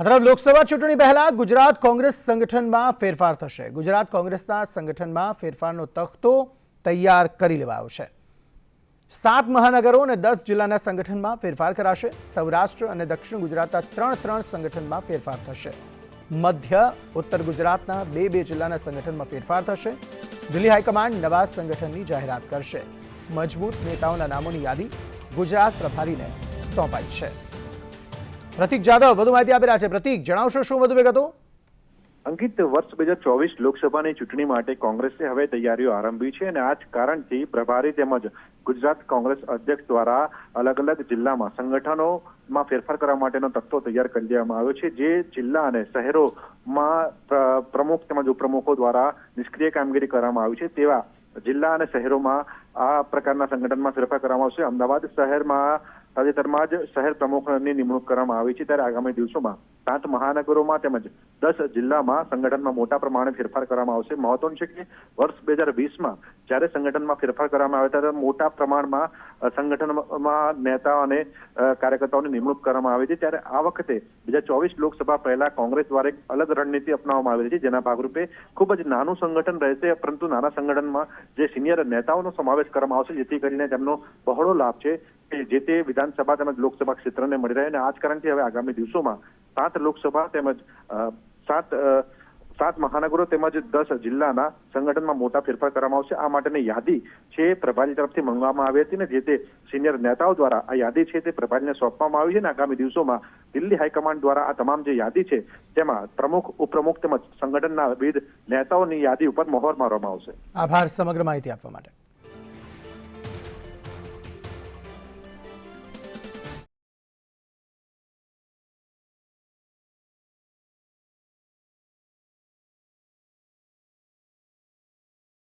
આ તરફ લોકસભા ચૂંટણી પહેલા ગુજરાત કોંગ્રેસ સંગઠનમાં ફેરફાર થશે. ગુજરાત કોંગ્રેસના સંગઠનમાં ફેરફારનો તખ્તો તૈયાર કરી લેવાયો છે. સાત મહાનગરો અને દસ જિલ્લાના સંગઠનમાં ફેરફાર કરાશે. સૌરાષ્ટ્ર અને દક્ષિણ ગુજરાતના ત્રણ ત્રણ સંગઠનમાં ફેરફાર થશે. મધ્ય, ઉત્તર ગુજરાતના બે બે જિલ્લાના સંગઠનમાં ફેરફાર થશે. દિલ્હી હાઈકમાન્ડ નવા સંગઠનની જાહેરાત કરશે. મજબૂત નેતાઓના નામોની યાદી ગુજરાત પ્રભારીને સોંપાઈ છે. પ્રતિક જાદવ વધુ માહિતી આપી રહ્યા છે. પ્રતિક, જણાવશો શું વધુ વિગતો? અંકિત, વર્ષ બે હજાર ચોવીસ લોકસભાની ચૂંટણી માટે કોંગ્રેસે હવે તૈયારીઓ આરંભી છે અને આ જ કારણથી પ્રભારી તેમજ ગુજરાત કોંગ્રેસ અધ્યક્ષ દ્વારા અલગ અલગ જિલ્લામાં સંગઠનોમાં ફેરફાર કરવા માટેનો તત્વો તૈયાર કરી દેવામાં આવ્યો છે. જે જિલ્લા અને શહેરોમાં પ્રમુખ તેમજ ઉપપ્રમુખો દ્વારા નિષ્ક્રિય કામગીરી કરવામાં આવી છે તેવા જિલ્લા અને શહેરોમાં આ પ્રકારના સંગઠનમાં ફેરફાર કરવામાં આવશે. અમદાવાદ શહેરમાં તાજેતરમાં જ શહેર પ્રમુખની નિમણૂક કરવામાં આવી છે ત્યારે આગામી દિવસોમાં સાત મહાનગરોમાં તેમજ દસ જિલ્લામાં સંગઠનમાં મોટા પ્રમાણે ફેરફાર કરવામાં આવશે. મહત્વનું છે કે વર્ષ બે હજાર વીસમાં જ્યારે સંગઠનમાં ફેરફાર કરવામાં આવે ત્યારે મોટા પ્રમાણમાં સંગઠનમાં નેતાઓ અને કાર્યકર્તાઓની નિમણૂક કરવામાં આવી હતી ત્યારે આ વખતે બે હજાર ચોવીસ લોકસભા પહેલા કોંગ્રેસ દ્વારા એક અલગ રણનીતિ અપનાવવામાં આવી છે, જેના ભાગરૂપે ખૂબ જ નાનું સંગઠન રહેશે, પરંતુ નાના સંગઠનમાં જે સિનિયર નેતાઓનો સમાવેશ કરવામાં આવશે, જેથી કરીને તેમનો બહોળો લાભ છે. જે તે વિધાનસભા તેમજ લોકસભા ક્ષેત્રને મળી રહે અને આ જ કારણથી હવે આગામી દિવસોમાં સાત લોકસભા તેમજ સાત સાત મહાનગરો તેમજ દસ જિલ્લાના સંગઠનમાં મોટા ફેરફાર કરવામાં આવશે. આ માટેની યાદી છે પ્રભારી તરફથી મંગવામાં આવી હતી ને જે તે સિનિયર નેતાઓ દ્વારા આ યાદી છે તે પ્રભારીને સોંપવામાં આવી છે અને આગામી દિવસોમાં દિલ્હી હાઈકમાન્ડ દ્વારા આ તમામ જે યાદી છે તેમાં પ્રમુખ, ઉપપ્રમુખ તેમજ સંગઠનના વિવિધ નેતાઓની યાદી ઉપર મહોર મારવામાં આવશે. આભાર. સમગ્ર માહિતી આપવા માટે.